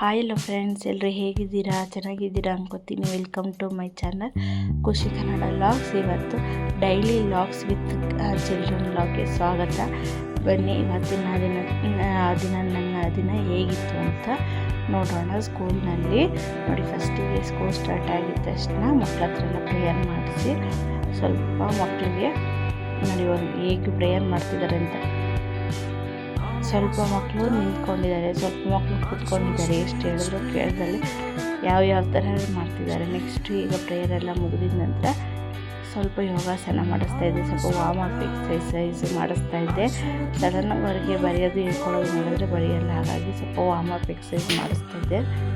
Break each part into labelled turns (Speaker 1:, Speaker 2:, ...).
Speaker 1: Hi ಎಲ್ಲ friends ಎಲ್ಲರೂ ಹೇಗಿದ್ದೀರಾ? ಚೆನ್ನಾಗಿದ್ದೀರಾ ಅನ್ಕೋತೀನಿ. Welcome to my channel Khushi Kannada vlogs ಇವತ್ತು ಡೈಲಿ ಲಾಗ್ಸ್ ವಿತ್ ಚಿಲ್ಡ್ರನ್ ಲಾಗ್ಗೆ ಸ್ವಾಗತ. ಬನ್ನಿ ಇವತ್ತಿನ ದಿನ ದಿನ ನನ್ನ ದಿನ ಹೇಗಿತ್ತು ಅಂತ ನೋಡೋಣ ಸ್ಕೂಲ್ನಲ್ಲಿ ನೋಡಿ ಫಸ್ಟಿಗೆ ಸ್ಕೂಲ್ ಸ್ಟಾರ್ಟ್ ಆಗಿದ ತಕ್ಷಣ ಮಕ್ಕಳ ಹತ್ರ ಪ್ರೇಯರ್ ಮಾಡಿಸಿ ಸ್ವಲ್ಪ ಮಕ್ಕಳಿಗೆ ನೋಡಿ ಹೇಗೆ ಪ್ರೇಯರ್ ಮಾಡ್ತಿದ್ದಾರೆ ಅಂತ. ಸ್ವಲ್ಪ ಮಕ್ಕಳು ನಿಂತ್ಕೊಂಡಿದ್ದಾರೆ, ಸ್ವಲ್ಪ ಮಕ್ಕಳು ಕೂತ್ಕೊಂಡಿದ್ದಾರೆ. ಎಷ್ಟು ಹೇಳಿದ್ರು ಕೇಳ್ದಲ್ಲಿ. ಯಾವ ಯಾವ ಥರ ಮಾಡ್ತಿದ್ದಾರೆ. ನೆಕ್ಸ್ಟ್ ಈಗ ಪ್ರೇಯರ್ ಎಲ್ಲ ಮುಗಿದಿದ ನಂತರ ಸ್ವಲ್ಪ ಯೋಗಾಸನ ಮಾಡಿಸ್ತಾ ಇದ್ದೆ. ಸ್ವಲ್ಪ ವಾರ್ಮ್ ಅಪ್ ಎಕ್ಸಸೈಸ್ ಮಾಡಿಸ್ತಾ ಇದ್ದೆ. ಸಡನ್ನಾಗಿ ಅವರಿಗೆ ಬರೆಯೋದು ಹೇಳ್ಕೊಳ್ಳೋದು ನೋಡಿದ್ರೆ ಬರೆಯಲ್ಲ. ಹಾಗಾಗಿ ಸ್ವಲ್ಪ ವಾರ್ಮ್ ಅಪ್ ಎಕ್ಸಸೈಸ್ ಮಾಡಿಸ್ತಾ ಇದ್ದೆ.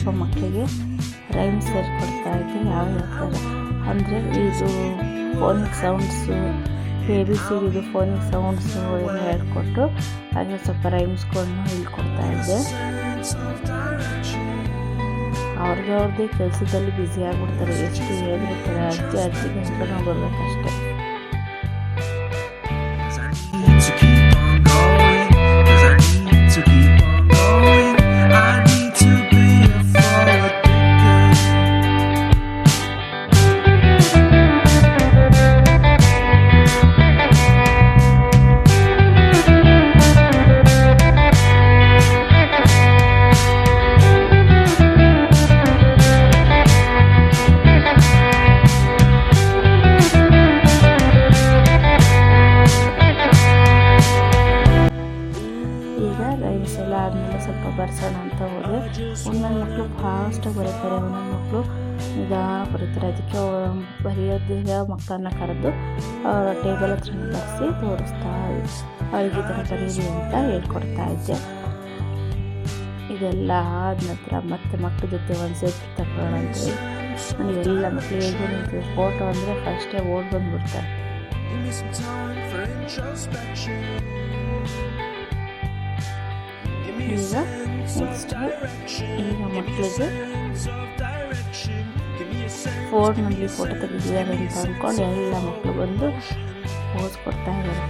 Speaker 1: ಸ್ವಲ್ಪ ಮಕ್ಕಳಿಗೆ ರೈಮ್ಸ್ ಹೇಳ್ಕೊಡ್ತಾ ಇದ್ದೆ, ಯಾವ ಯಾವ ಥರ ಅಂದರೆ ಇದು phonic sounds A B C ಇದು ಫೋನಿಕ್ ಸೌಂಡ್ಸು ಎಲ್ಲ ಹೇಳ್ಕೊಟ್ಟು ಹಾಗೆ ಸ್ವಲ್ಪ ರೈಮ್ಸ್ಗಳನ್ನು ಹೇಳ್ಕೊಡ್ತಾ ಇದ್ದೆ. ಅವ್ರಿಗೆ ಅವ್ರದ್ದೇ ಕೆಲಸದಲ್ಲಿ ಬ್ಯುಸಿ ಆಗಿಬಿಡ್ತಾರೆ. ಎಷ್ಟು ಹೇಳಿರ್ತಾರೆ ಅರ್ಜಿ ಅರ್ಜಿ ನಾವು ಬರ್ಬೇಕಷ್ಟೆ. ಬರ್ಸೋಣ ಅಂತ ಹೋದರೆ ಒಂದೊಂದು ಮಕ್ಕಳು ಫಾಸ್ಟಾಗಿ ಬರೀತಾರೆ, ಒಂದೊಂದು ಮಕ್ಕಳು ನಿಧಾನ ಬರೀತಾರೆ. ಅದಕ್ಕೆ ಬರೆಯೋದಿಲ್ಲ ಮಕ್ಕಳನ್ನ ಕರೆದು ಟೇಬಲ್ ಹತ್ರ ಬರೆಸಿ ತೋರಿಸ್ತಾ ಈ ಥರ ಬರೀರಿ ಅಂತ ಹೇಳ್ಕೊಡ್ತಾ ಇದ್ದೆ. ಇದೆಲ್ಲ ಆದ ನಂತರ ಮತ್ತೆ ಮಕ್ಕಳ ಜೊತೆ ಒಂದು ಸೆಟ್ ತಗೊಳ್ಳೋಣ ಅಂತೇಳಿ ನನಗೆ ಎಲ್ಲ ಮಕ್ಕಳು ಹೇಗೆ ನಿಂತಿದೆ ಫೋಟೋ ಅಂದರೆ ಫಸ್ಟೇ ಓಡ್ ಬಂದುಬಿಡ್ತಾರೆ. ಈಗ ನೆಕ್ಸ್ಟ್ ಈಗ ಮಕ್ಕಳಿಗೆ ಫೋನ್ನಲ್ಲಿ ಫೋಟೋ ತೆಗೆದಿದ್ದಾರೆ ಅಂತ ಅಂದ್ಕೊಂಡು ಎಲ್ಲ ಮಕ್ಕಳು ಬಂದು ಪೋಸ್ ಕೊಡ್ತಾ ಇದ್ದಾರೆ.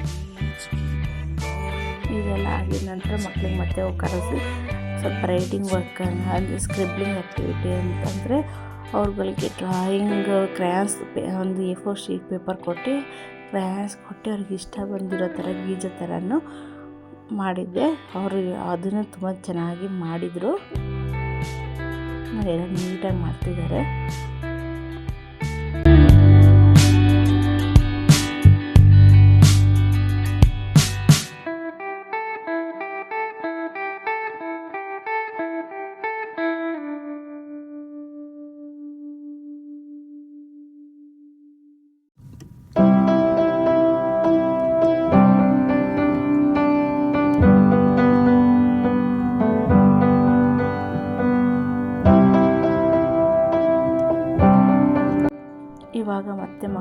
Speaker 1: ಇದೆಲ್ಲ ಆಗಿದ ನಂತರ ಮಕ್ಕಳಿಗೆ ಮತ್ತೆ ಕರೆಸಿ ಸ್ವಲ್ಪ ರೈಟಿಂಗ್ ವರ್ಕ್ ಹಾಗೆ ಸ್ಕ್ರಿಬ್ಲಿಂಗ್ ಆ್ಯಕ್ಟಿವಿಟಿ ಅಂತಂದರೆ ಅವ್ರುಗಳಿಗೆ ಡ್ರಾಯಿಂಗ್ ಕ್ರಯಾನ್ಸ್ ಒಂದು ಎ ಫೋರ್ ಶೀಟ್ ಪೇಪರ್ ಕೊಟ್ಟು ಕ್ರಯಾನ್ಸ್ ಕೊಟ್ಟು ಅವ್ರಿಗೆ ಇಷ್ಟ ಬಂದಿರೋ ಥರ ಬೀಜ ಥರನೂ ಮಾಡಿದ್ದೆ. ಅವರು ಅದನ್ನು ತುಂಬ ಚೆನ್ನಾಗಿ ಮಾಡಿದರು. ಎಲ್ಲ ನೀಟಾಗಿ ಮಾಡ್ತಿದ್ದಾರೆ.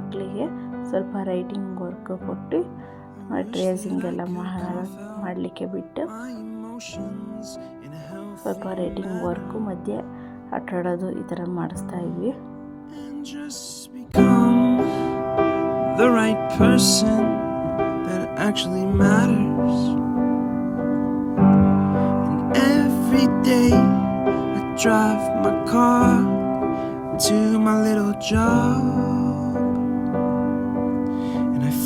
Speaker 1: ಮಕ್ಕಳಿಗೆ ಸ್ವಲ್ಪ ರೈಟಿಂಗ್ ವರ್ಕ್ ಕೊಟ್ಟು ಟ್ರೇಸಿಂಗ್ ಎಲ್ಲ ಮಾಡಲಿಕ್ಕೆ ಬಿಟ್ಟು ಸ್ವಲ್ಪ ರೈಟಿಂಗ್ ವರ್ಕು ಮಧ್ಯೆ ಆಟಾಡೋದು ಈ ಥರ ಮಾಡಿಸ್ತಾ ಇದ್ವಿ the right person that actually matters. And every day I drive my car to my little job.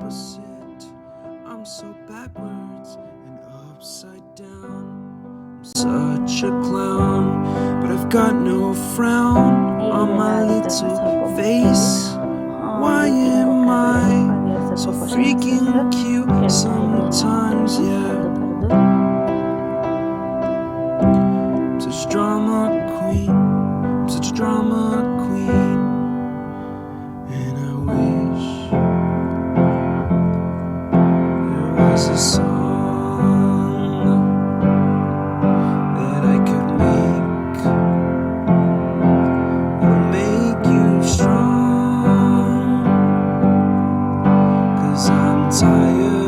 Speaker 2: opposite, I'm so backwards and upside down. I'm such a clown, but I've got no frown on my little face. Why am I so freaking cute sometimes? Yeah. i'm tired.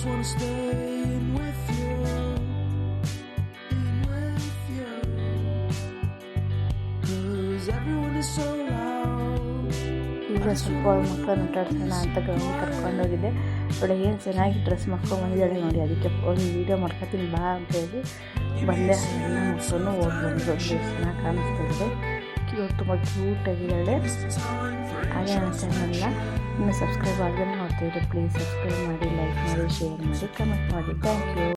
Speaker 2: Just wanna stay in with you. In with you. Cause everyone is so.
Speaker 1: ಈಗ ಸ್ವಲ್ಪ ಮಕ್ಕಳನ್ನ ಆಟಾಡ್ಸೋಣ ಅಂತ ground ಕರ್ಕೊಂಡೋಗಿದ್ದೆ ಅವಳು ಏನು ಚೆನ್ನಾಗಿ dress ಮಾಡ್ಕೊಂಡು ಬಂದಿದ್ದಾಳೆ ನೋಡಿ, ಅದಕ್ಕೆ ಒಂದು ವೀಡಿಯೋ ಮಾಡ್ಕೊತೀನಿ, ಬಾ ಅಂತ ಹೇಳಿ ಬಂದೆ ಎಲ್ಲ ಮಕ್ಕಳನ್ನು ಓಡಿ ಬಂದು ಚೆನ್ನಾಗಿ ಕಾಣಿಸ್ತಿದ್ರು ಕ್ಯೂಟ್ ತುಂಬ ಕ್ಯೂಟಾಗಿದ್ದಾಳೆ ಹಾಗೆ ನನ್ನ ಚಾನಲ್ನ ಇನ್ನು ಸಬ್ಸ್ಕ್ರೈಬ್ ಆಗದೆ ನೋಡ್ತಿದ್ರೆ ಪ್ಲೀಸ್ ಸಬ್ಸ್ಕ್ರೈಬ್ ಮಾಡಿ ಲೈಕ್ ಮಾಡಿ ಶೇರ್ ಮಾಡಿ ಕಮೆಂಟ್ ಮಾಡಿ. Thank you